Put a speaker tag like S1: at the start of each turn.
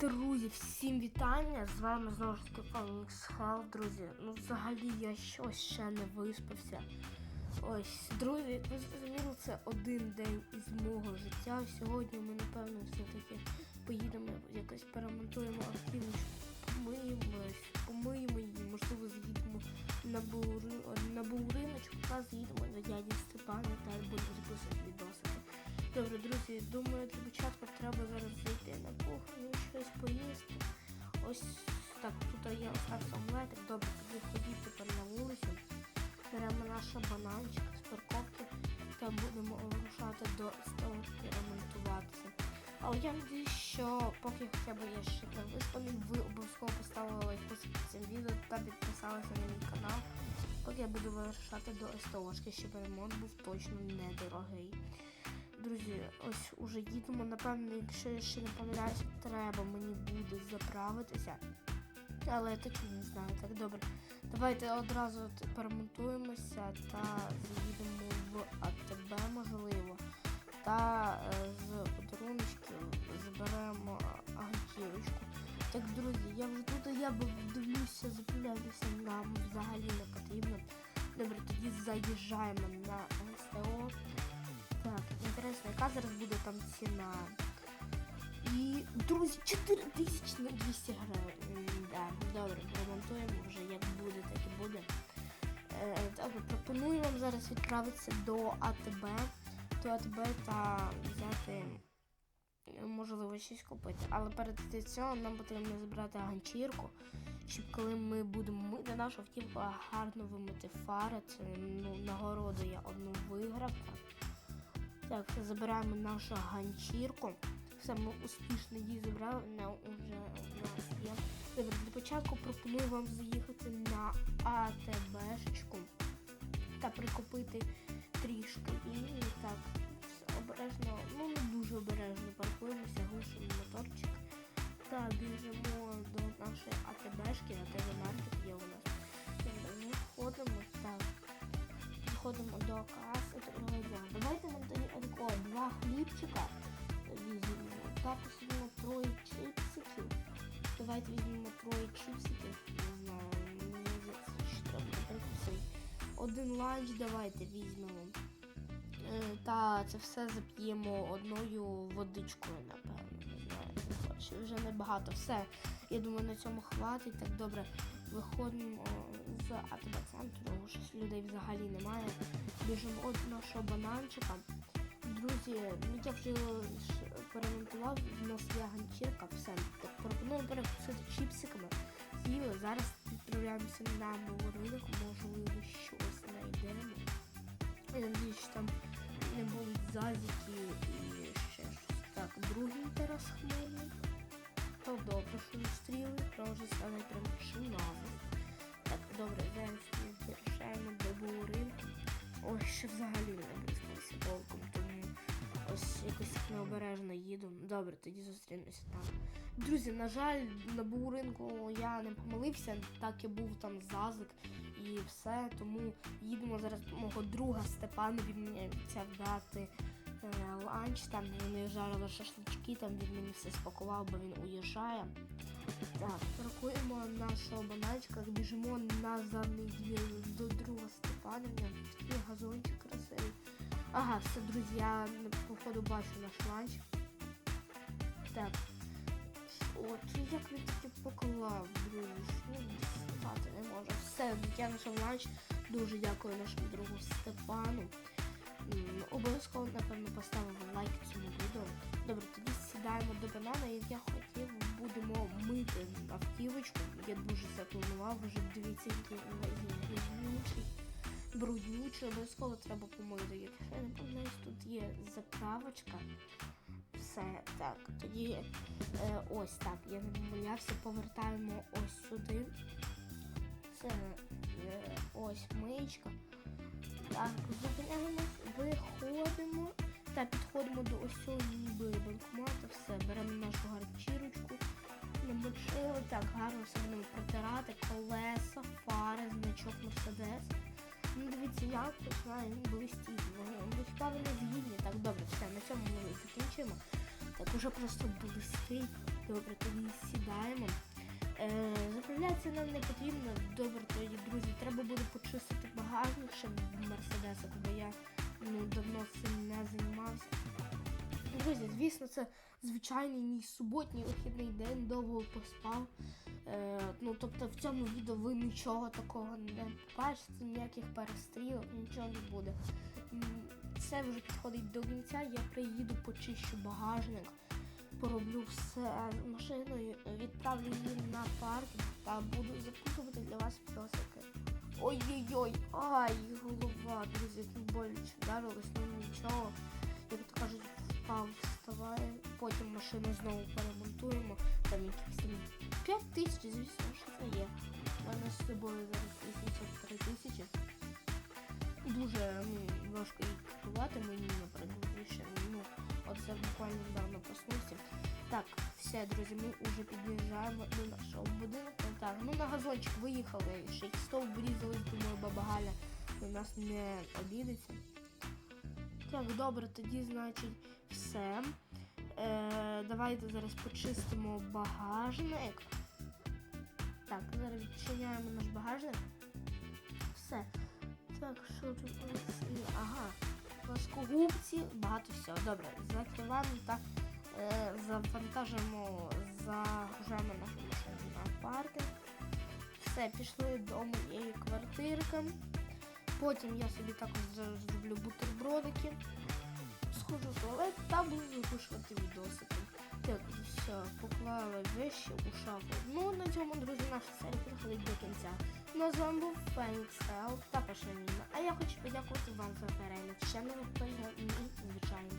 S1: Друзі, всім вітання! З вами знову ж таки Фанікс Хел, друзі. Ну, взагалі я щось ще не виспався. Ось, друзі, ви зрозуміли, це один день із мого життя. Сьогодні ми, напевно, все-таки поїдемо якось перемонтуємо автівочку, помиємось, помиємо її, можливо, заїдемо на бури, на буриночку та заїдемо до дяді Степана та будемо записувати відосики. Добре, друзі, думаю, для початку треба зараз зайти на кухню, щось поїсти. Ось так, тут є остався омлетик. Добре, ходіть тепер на вулицю. Беремо наш бананчик з парковки та будемо вирушати до столики ремонтуватися. Але я надіюсь, що поки хоча б я ще виспаний, ви обов'язково поставили лайк під цим відео та підписалися на мій канал. Поки я буду вирушати до СТОшки, щоб ремонт був точно недорогий. Друзі, ось уже їдемо. Напевно, якщо я ще не помиляюся, треба мені буде заправитися. Але я точно не знаю. Так, добре. Давайте одразу перемонтуємося та заїдемо в АТБ, можливо. Та е, з подаруночків заберемо агентівочку. Так, друзі, я вже тут я дивлюся, заправлятися нам взагалі не потрібно. Добре, тоді заїжджаємо на СТО. Так, інтересно, яка зараз буде там ціна? І, друзі, 4 тисячі на 200 гривень. Да, добре, ремонтуємо вже як буде, так і буде. Добре, пропоную вам зараз відправитися до АТБ, до АТБ та взяти, можливо, щось купити. Але перед цього нам потрібно забрати ганчірку, щоб коли ми будемо мити нашу автівку, гарно вимити фари. Це ну, нагороду я одну виграв. Так, забираємо нашу ганчірку. Все, ми успішно її забрали, вона вже у нас є. Добре, для початку пропоную вам заїхати на АТБшечку та прикупити трішки. І так, обережно, ну не дуже обережно паркуємося, глушимо моторчик та біжимо до нашої АТБшки, АТБ маркет є у нас. Добре, Виходимо, так. Підходимо до каси Давайте візьмемо троє чипсиків. Не знаю, мені що треба. Один ланч давайте візьмемо. Е, Та це все зап'ємо одною водичкою, напевно. Не знаю, не хочу. Вже небагато. Все. Я думаю, на цьому хватить. Так добре. Виходимо з АТБ центру, тому що людей взагалі немає. Біжимо до нашого бананчика. Друзі, ну я вже перемонтував, в нас є ганчірка, все. Так пропоную перекусити чіпсиками. З'їли, зараз відправляємося на ринок, можливо, щось знайдемо. Я надіюсь, що там не будуть зазіки і ще щось. Так, другий Тарас Хмельник. То добре, що зустріли, може стане прям чинами. Так, добре, зараз ми вирішаємо до ринку. Ой, ще взагалі ось якось необережно їду. Добре, тоді зустрінемося там. Друзі, на жаль, на ринку я не помилився, так і був там зазик і все. Тому їдемо зараз мого друга Степана, обіцяв дати е, ланч, там вони жарили шашлички, там він мені все спакував, бо він уїжджає. Так, паркуємо нашого бананчика, біжимо на задний двір до друга Степана. Такий газончик красивий. Ага, все, друзі, я походу бачу наш ланч. Так. От, як він таки поклав, друзі. Ну, дістати не можу. Все, я знайшов ланч. Дуже дякую нашому другу Степану. Обов'язково, напевно, поставив лайк цьому відео. Добре, тоді сідаємо до банана, і я хотів будемо мити автівочку. Я дуже запланував, вже дивіться, який бруднючий. Бруднючий, обов'язково треба помити. Якщо я не помиляюсь, тут є заправочка. Все, так, тоді е, ось так, я не помилявся, повертаємо ось сюди. Це е, ось миєчка. Так, зупиняємось, виходимо та підходимо до ось цього ніби банкомата, все, беремо нашу гарчірочку, намочили, так, гарно все будемо протирати, колеса, фари. Як починає блистіти. Цікаво не згідні. Так, добре, все, на цьому ми закінчуємо. Так, уже просто блистить. Добре, тоді сідаємо. Е, заправлятися нам не потрібно. Добре, тоді, друзі, треба буде почистити багажник ще в Мерседесах, бо я ну, давно цим не займався. Друзі, звісно, це звичайний мій суботній вихідний день, довго поспав. Е, ну, тобто в цьому відео ви нічого такого не побачите, ніяких перестрілок, нічого не буде. Це вже підходить до кінця, я приїду, почищу багажник, пороблю все машиною, відправлю її на паркінг та буду записувати для вас відосики. Ой-ой-ой, ай, голова, друзі, боляче вдарилось, ну нічого. Як то кажуть, впав, вставає, потім машину знову перемонтуємо. Там якісь там 5 тисяч, звісно, що це є. У мене з собою зараз 83 тисячі. Дуже ну, важко їх купувати мені, наприклад, ще. Ну, оце буквально недавно проснувся. Так, все, друзі, ми вже під'їжджаємо до нашого будинку. Так, ну на газончик виїхали, ще й стовп врізались, думаю, баба Галя на нас не обідеться. Так, добре, тоді, значить, все. Е, давайте зараз почистимо багажник. Так, зараз відчиняємо наш багажник. Все. Так, що тут у нас є? Ага. Плоскогубці, багато всього. Добре, закриваємо та е, завантажимо, загружаємо нашу машину на паркінг. Все, пішли до моєї квартирки. Потім я собі також зроблю бутербродики. Схожу в туалет та буду запишувати відосики. Так, все, поклала вещи у шафу. Ну, на цьому, друзі, наша серія приходить до кінця. Ну, з вами був Фенікс Хелл та Пашаніна. А я хочу подякувати вам за перегляд. Ще не виходить, звичайно.